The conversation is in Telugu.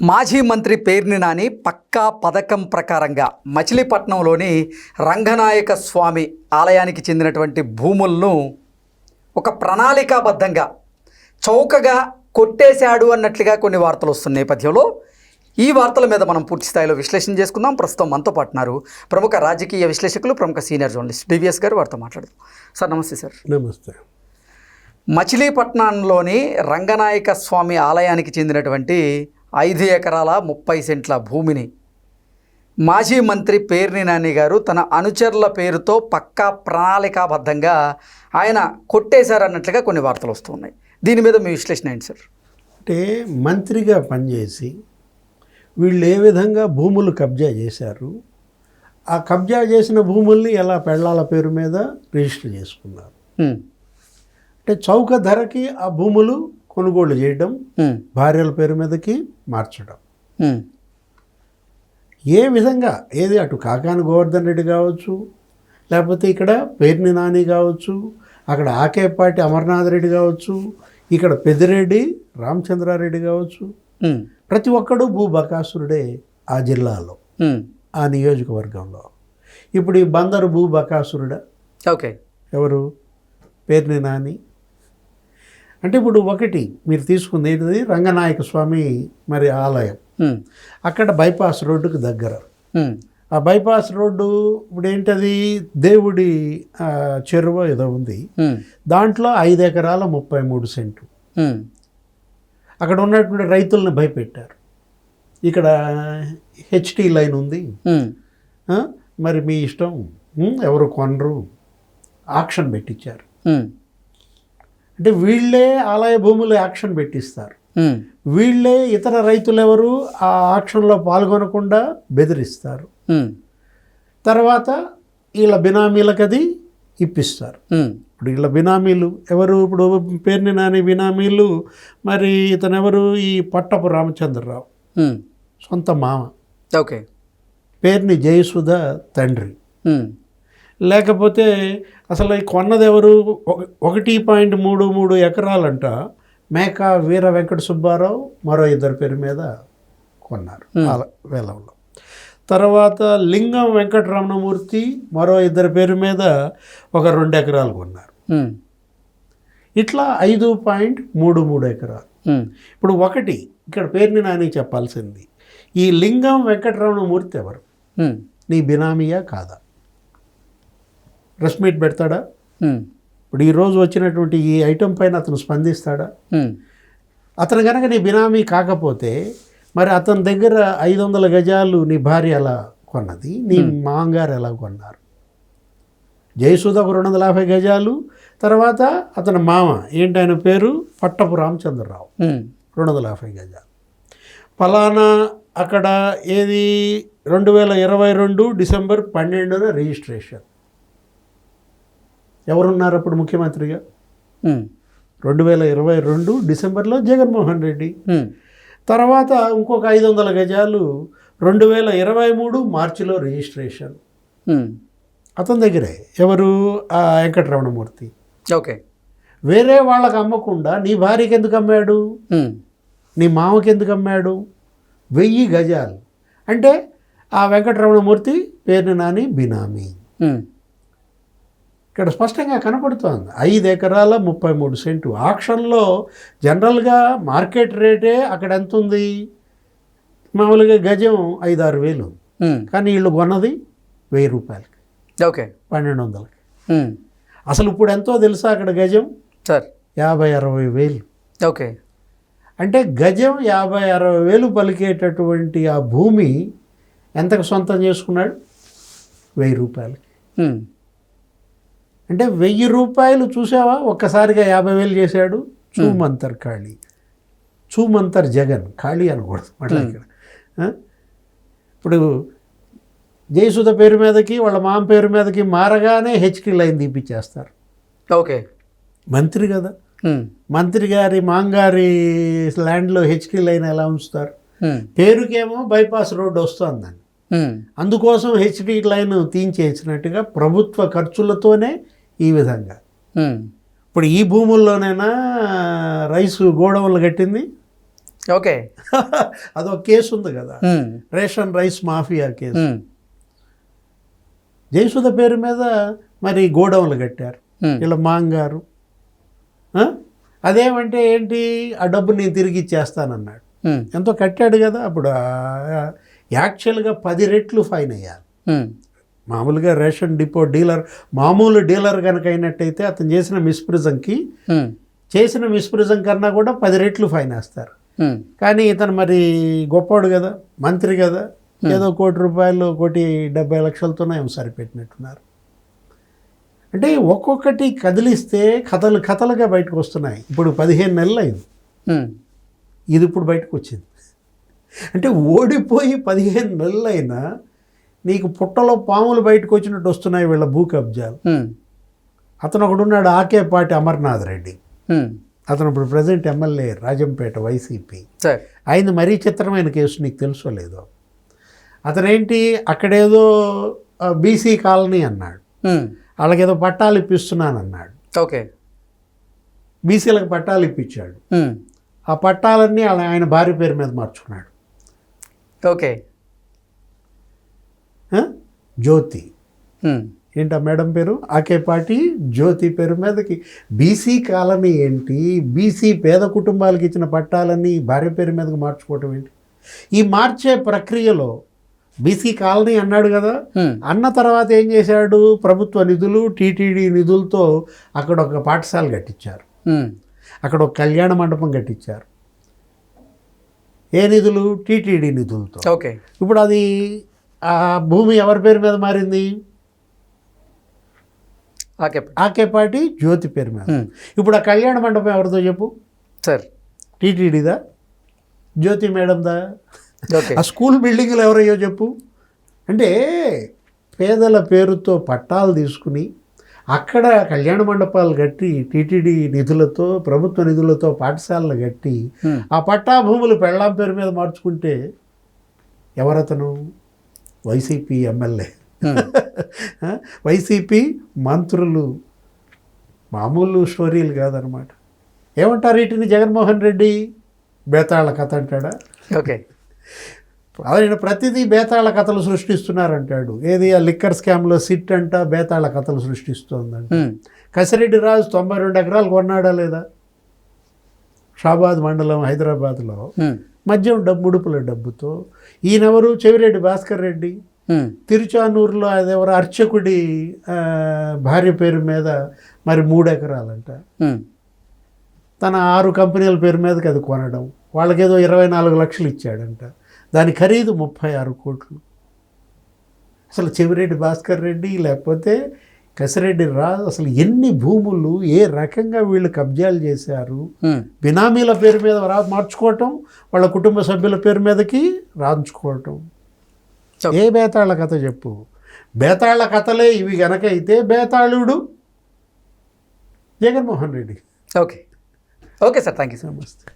మాజీ మంత్రి పేర్ని నాని పక్కా పథకం ప్రకారంగా మచిలీపట్నంలోని రంగనాయక స్వామి ఆలయానికి చెందినటువంటి భూములను ఒక ప్రణాళికాబద్ధంగా చౌకగా కొట్టేశాడు అన్నట్లుగా కొన్ని వార్తలు వస్తున్న నేపథ్యంలో ఈ వార్తల మీద మనం పూర్తి స్థాయిలో విశ్లేషణ చేసుకుందాం. ప్రస్తుతం మనతో పాటున్నారు ప్రముఖ రాజకీయ విశ్లేషకులు ప్రముఖ సీనియర్ జర్నలిస్ట్ డివిఎస్ గారు. వారితో మాట్లాడుతాం సార్ నమస్తే సార్. నమస్తే. మచిలీపట్నంలోని రంగనాయక స్వామి ఆలయానికి చెందినటువంటి ఐదు ఎకరాల ముప్పై సెంట్ల భూమిని. మాజీ మంత్రి పేర్ని నాని గారు తన అనుచరుల పేరుతో పక్కా ప్రణాళికాబద్ధంగా ఆయన కొట్టేశారన్నట్లుగా కొన్ని వార్తలు వస్తున్నాయి. దీని మీద మీ విశ్లేషణ ఏంటి సార్? అంటే మంత్రిగా పనిచేసి వీళ్ళు ఏ విధంగా భూములు కబ్జా చేశారు ఆ కబ్జా చేసిన భూముల్ని ఎలా పెళ్ళాల పేరు మీద రిజిస్టర్ చేసుకున్నారు. అంటే చౌక ధరకి ఆ భూములు కొనుగోలు చేయడం. భార్యల పేరు మీదకి మార్చడం. ఏ విధంగా ఏది అటు కాకాని గోవర్ధన్ రెడ్డి కావచ్చు లేకపోతే ఇక్కడ పేర్ని నాని కావచ్చు అక్కడ ఆకేపాటి అమర్నాథ్ రెడ్డి కావచ్చు ఇక్కడ పెద్దిరెడ్డి రామచంద్రారెడ్డి కావచ్చు. ప్రతి ఒక్కడు భూబకాసురుడే ఆ జిల్లాలో. ఆ నియోజకవర్గంలో ఇప్పుడు ఈ బందరు భూబకాసురుడా ఓకే ఎవరు పేర్ని నాని అంటే ఇప్పుడు ఒకటి మీరు తీసుకుంది ఏంటిది? రంగనాయక స్వామి మరి ఆలయం. అక్కడ బైపాస్ రోడ్డుకు దగ్గర. ఆ బైపాస్ రోడ్డు ఇప్పుడు ఏంటది? దేవుడి చెరువు ఏదో ఉంది. దాంట్లో ఐదు ఎకరాల ముప్పై మూడు సెంటు. హ్మ్. అక్కడ ఉన్నటువంటి రైతుల్ని భయపెట్టారు. ఇక్కడ హెచ్టీ లైన్ ఉంది. మరి మీ ఇష్టం. ఎవరు కొనరు. ఆక్షన్ పెట్టించారు. అంటే వీళ్ళే ఆలయ భూములు ఆక్షన్ పెట్టిస్తారు. వీళ్ళే ఇతర రైతులు ఎవరు ఆ ఆక్షన్లో పాల్గొనకుండా బెదిరిస్తారు. తర్వాత వీళ్ళ బినామీలకు అది ఇప్పిస్తారు. ఇప్పుడు వీళ్ళ బినామీలు ఎవరు ఇప్పుడు పేరుని నాని బినామీలు మరి ఇతను ఎవరు ఈ పట్టపు రామచంద్రరావు. సొంత మామ ఓకే పేరుని జయసుధ తండ్రి. లేకపోతే అసలు ఈ కొన్నది ఎవరు? ఒక- ఒకటి పాయింట్ మూడు మూడు ఎకరాలంట. మేక వీర వెంకట సుబ్బారావు మరో ఇద్దరి పేరు మీద కొన్నారు వేలంలో తర్వాత లింగం వెంకటరమణమూర్తి మరో ఇద్దరి పేరు మీద ఒక రెండు ఎకరాలు కొన్నారు. ఇట్లా ఐదు పాయింట్ మూడు మూడు ఎకరాలు. ఇప్పుడు ఒకటి ఇక్కడ పేరుని నాని చెప్పాల్సింది. ఈ లింగం వెంకటరమణమూర్తి ఎవరు. నీ బినామీయా కాదా? ప్రెస్ మీట్ పెడతాడా. ఇప్పుడు ఈరోజు వచ్చినటువంటి ఈ ఐటెం పైన అతను స్పందిస్తాడా. అతను కనుక నీ బినామీ కాకపోతే మరి అతని దగ్గర ఐదు వందల గజాలు నీ భార్య ఎలా కొన్నది? నీ మాంగారు ఎలా కొన్నారు? జయసుధ ఒక రెండు వందల యాభై గజాలు తర్వాత అతని మామ ఏంటి ఆయన పేరు? పట్టపు రామచంద్రరావు. రెండు వందల యాభై గజాలు. ఫలానా అక్కడ ఏది? రెండు వేల ఇరవై రెండు డిసెంబర్ పన్నెండున రిజిస్ట్రేషన్. ఎవరున్నారు అప్పుడు ముఖ్యమంత్రిగా. రెండు వేల ఇరవై రెండు డిసెంబర్లో జగన్మోహన్ రెడ్డి. తర్వాత ఇంకొక ఐదు వందల గజాలు రెండు వేల ఇరవై మూడు మార్చిలో రిజిస్ట్రేషన్. అతని దగ్గరే. ఎవరు? ఆ వెంకటరమణమూర్తి. ఓకే. వేరే వాళ్ళకి అమ్మకుండా నీ భార్యకి ఎందుకు అమ్మాడు. నీ మామకి ఎందుకు అమ్మాడు? వెయ్యి గజాలు. అంటే ఆ వెంకటరమణమూర్తి పేరుని నాని బినామీ. ఇక్కడ స్పష్టంగా కనపడుతోంది. ఐదు ఎకరాల ముప్పై మూడు సెంటు. ఆక్షన్లో జనరల్గా మార్కెట్ రేటే అక్కడ ఎంత ఉంది? మామూలుగా గజం ఐదు ఆరు వేలు. కానీ వీళ్ళు కొన్నది వెయ్యి రూపాయలకి ఓకే. పన్నెండు వందలకి. అసలు ఇప్పుడు ఎంతో తెలుసా అక్కడ గజం? సార్. యాభై అరవై వేలు. ఓకే. అంటే గజం యాభై అరవై వేలు పలికేటటువంటి ఆ భూమి ఎంతకు సొంతం చేసుకున్నాడు? వెయ్యి రూపాయలకి. అంటే వెయ్యి రూపాయలు చూసావా? ఒక్కసారిగా యాభై వేలు చేశాడు. చూమంతర్ ఖాళీ. చూమంతర్ జగన్. ఖాళీ అనకూడదు మళ్ళీ ఇక్కడ? ఇప్పుడు జయసుధ పేరు మీదకి వాళ్ళ మామ పేరు మీదకి మారగానే హెచ్కి లైన్ తీపిచ్చేస్తారు. ఓకే. మంత్రి కదా. మంత్రి గారి మాంగారి ల్యాండ్లో హెచ్కి లైన్ ఎలా ఉంచుతారు. పేరుకేమో బైపాస్ రోడ్డు వస్తుందని. అందుకోసం హెచ్డి లైన్ తీయించేసినట్టుగా ప్రభుత్వ ఖర్చులతోనే ఈ విధంగా. ఇప్పుడు ఈ భూముల్లోనైనా రైసు గోడౌన్లు కట్టింది. ఓకే. అదొక కేసు ఉంది కదా. Ration rice mafia case. Jayasudha పేరు మీద మరి గోడౌన్లు కట్టారు. వీళ్ళ మాంగారు? అదేమంటే ఏంటి? ఆ డబ్బు నేను తిరిగి ఇచ్చేస్తానన్నాడు. ఎంతో కట్టాడు కదా. అప్పుడు యాక్చువల్గా పది రెట్లు ఫైన్ అయ్యాలి ఉమ్, మామూలుగా రేషన్ డిపో డీలర్ మామూలు డీలర్ కనుక అయినట్టయితే అతను చేసిన మిస్ప్రిజంకి చేసిన మిస్ప్రిజం కన్నా కూడా పది రెట్లు ఫైన్ వేస్తారు. కానీ ఇతను మరి గొప్పోడు కదా మంత్రి కదా ఏదో కోటి రూపాయలు కోటి డెబ్బై లక్షలతోనే ఏమో సరిపెట్టినట్టున్నారు. అంటే ఒక్కొక్కటి కదిలిస్తే కథలు కథలుగా బయటకు వస్తున్నాయి. ఇప్పుడు పదిహేను నెలలు అయింది. ఇది ఇప్పుడు బయటకు వచ్చింది. అంటే ఓడిపోయి పదిహేను నెలలు అయినా నీకు పుట్టలో పాములు బయటకు వచ్చినట్టు వస్తున్నాయి వీళ్ళ భూ కబ్జాలు. అతను ఒకడున్నాడు ఆకేపాటి అమర్నాథ్ రెడ్డి. అతను ఇప్పుడు ప్రజెంట్ ఎమ్మెల్యే రాజంపేట వైసీపీ. ఆయన మరీ చిత్రమైన కేసు నీకు తెలుసో లేదో. అతనేంటి అక్కడేదో బీసీ కాలనీ అన్నాడు. వాళ్ళకేదో పట్టాలు ఇప్పిస్తున్నాను అన్నాడు ఓకే. బీసీలకు పట్టాలు ఇప్పించాడు. ఆ పట్టాలన్నీ ఆయన భార్య పేరు మీద మార్చుకున్నాడు. ఓకే? జ్యోతి. ఏంటా మేడం పేరు? ఆకేపాటి జ్యోతి పేరు మీదకి. బీసీ కాలనీ ఏంటి? బీసీ పేద కుటుంబాలకు ఇచ్చిన పట్టాలన్నీ భార్య పేరు మీదకి మార్చుకోవటం ఏంటి? ఈ మార్చే ప్రక్రియలో బీసీ కాలనీ అన్నాడు కదా? అన్న తర్వాత ఏం చేశాడు? ప్రభుత్వ నిధులు టీటీడీ నిధులతో అక్కడ ఒక పాఠశాల కట్టించారు. అక్కడ ఒక కళ్యాణ మండపం కట్టించారు. ఏ నిధులు? టీటీడీ నిధులతో. ఓకే. ఇప్పుడు అది ఆ భూమి ఎవరి పేరు మీద మారింది? ఆకేపాటి జ్యోతి పేరు మీద. ఇప్పుడు ఆ కళ్యాణ మండపం ఎవరిదో చెప్పు. సార్. టీటీడీదా? జ్యోతి మేడందా? ఆ స్కూల్ బిల్డింగ్లు ఎవరయ్యో చెప్పు. అంటే పేదల పేరుతో పట్టాలు తీసుకుని అక్కడ కళ్యాణ మండపాలు కట్టి టీటీడీ నిధులతో ప్రభుత్వ నిధులతో పాఠశాలలు కట్టి ఆ పట్టా భూములు పెళ్ళాం పేరు మీద మార్చుకుంటే ఎవరతను? YCP MLA? వైసీపీ మంత్రులు. మామూలు స్టోరీలు కాదనమాట. ఏమంటారు వీటిని జగన్మోహన్ రెడ్డి? బేతాళ కథ అంటాడా? ఓకే. ఆయన ప్రతిదీ బేతాళ కథలు సృష్టిస్తున్నారంటాడు. ఏది? ఆ లిక్కర్ స్కామ్లో సిట్ అంట బేతాళ కథలు సృష్టిస్తోందంట. కసిరెడ్డి రాజు తొంభై రెండు ఎకరాలు కొన్నాడా లేదా? షాబాద్ మండలం హైదరాబాద్లో. మద్యం డబ్బు ముడుపుల డబ్బుతో. ఈయనెవరు? చెవిరెడ్డి భాస్కర్ రెడ్డి. తిరుచానూరులో అదెవరు? అర్చకుడి భార్య పేరు మీద మరి మూడు ఎకరాలంట తన ఆరు కంపెనీల పేరు మీదకి అది కొనడం. వాళ్ళకేదో ఇరవై నాలుగు లక్షలు ఇచ్చాడంట. దాని ఖరీదు ముప్పై ఆరు కోట్లు. అసలు చెవిరెడ్డి భాస్కర్ రెడ్డి లేకపోతే కసిరెడ్డి రాజు అసలు ఎన్ని భూములు ఏ రకంగా వీళ్ళు కబ్జాలు చేశారు? బినామీల పేరు మీద రా మార్చుకోవటం వాళ్ళ కుటుంబ సభ్యుల పేరు మీదకి రాంచుకోవటం. ఏ బేతాళ కథ చెప్పు? బేతాళ కథలే ఇవి గనక అయితే బేతాళుడు Jaganmohan Reddy. Okay. Okay sir thank you నమస్తే.